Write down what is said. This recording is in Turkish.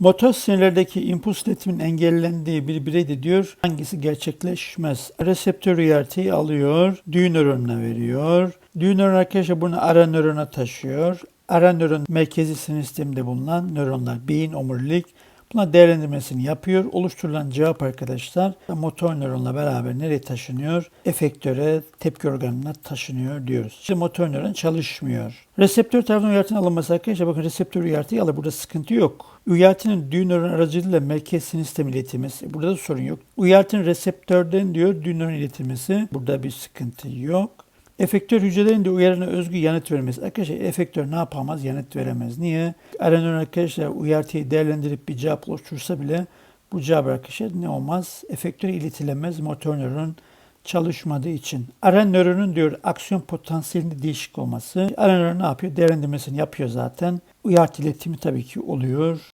Motor sinirlerdeki impuls iletimin engellendiği bir bireyde diyor hangisi gerçekleşmez. Reseptör uyartıyı alıyor, düğün nöronuna veriyor. Düğün nöron arkadaşlar bunu ara nörona taşıyor. Ara nöron merkezi sinir sisteminde bulunan nöronlar, beyin omurilik Buna değerlendirmesini yapıyor. Oluşturulan cevap arkadaşlar motor nöronla beraber nereye taşınıyor? Efektöre, tepki organına taşınıyor diyoruz. Şimdi motor nöron çalışmıyor. Reseptör tarafından uyartının alınması arkadaşlar bakın reseptör uyartıyı alır. Burada sıkıntı yok. Uyartının düğün nöron aracılığıyla merkez sinir sistemi iletilmesi. Burada da sorun yok. Uyartının reseptörden diyor düğün nöron iletilmesi. Burada bir sıkıntı yok. Efektör hücrelerin de uyarına özgü yanıt vermesi. Arkadaşlar efektör ne yapamaz? Yanıt veremez. Niye? RNA arkadaşlar uyartıyı değerlendirip bir cevap oluştursa bile bu cevap arkadaşlar ne olmaz? Efektöre iletilemez motor nöron çalışmadığı için. RNA nöronun diyor aksiyon potansiyelinde değişik olması. RNA nöron ne yapıyor? Değerlendirmesini yapıyor zaten. Uyartı iletimi tabii ki oluyor.